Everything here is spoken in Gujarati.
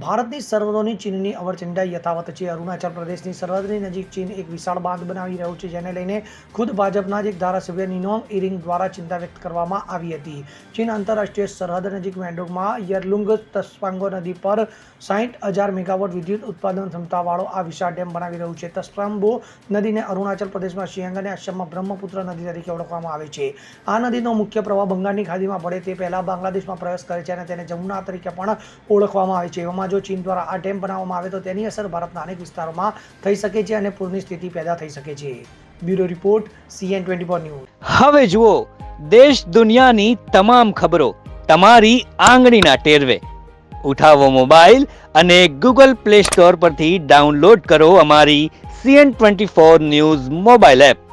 ભારતની સરહદોની ચીનની અવરચંડા યથાવત છે. અરુણાચલ પ્રદેશની સરહદની નજીક ચીન એક વિશાળ બાંધ બનાવી રહ્યું છે, જેને લઈને ખુદ ભાજપના જ એક ધારાસભ્ય નિનોંગ ઇરિંગ દ્વારા ચિંતા વ્યક્ત કરવામાં આવી હતી. ચીન આંતરરાષ્ટ્રીય સરહદ નજીક મેન્ડોગમાં યરલુંગ તસ્પાંગો નદી પર સાઠ હજાર મેગાવોટ વિદ્યુત ઉત્પાદન ક્ષમતાવાળો આ વિશાળ ડેમ બનાવી રહ્યું છે. તસ્પાંબો નદીને અરુણાચલ પ્રદેશમાં શિયાંગ અને આસામમાં બ્રહ્મપુત્ર નદી તરીકે ઓળખવામાં આવે છે. આ નદીનો મુખ્ય પ્રવાહ બંગાળની ખાડીમાં પડે તે પહેલાં બાંગ્લાદેશમાં પ્રવેશ કરે છે અને તેને જમુના તરીકે પણ ઓળખવામાં આવે છે. એવામાં જો ચીન દ્વારા આ ડેમ બનાવવામાં આવે તો તેની અસર ભારતના અનેક વિસ્તારોમાં થઈ શકે છે અને પૂરની સ્થિતિ પેદા થઈ શકે છે. Bureau report CN twenty four news. હવે જુઓ, દેશ દુનિયાની તમામ ખબરો તમારી આંગળીના ટેરવે. ઉઠાવો મોબાઈલ અને ગૂગલ પ્લે સ્ટોર પરથી ડાઉનલોડ કરો અમારી CN twenty four news mobile app.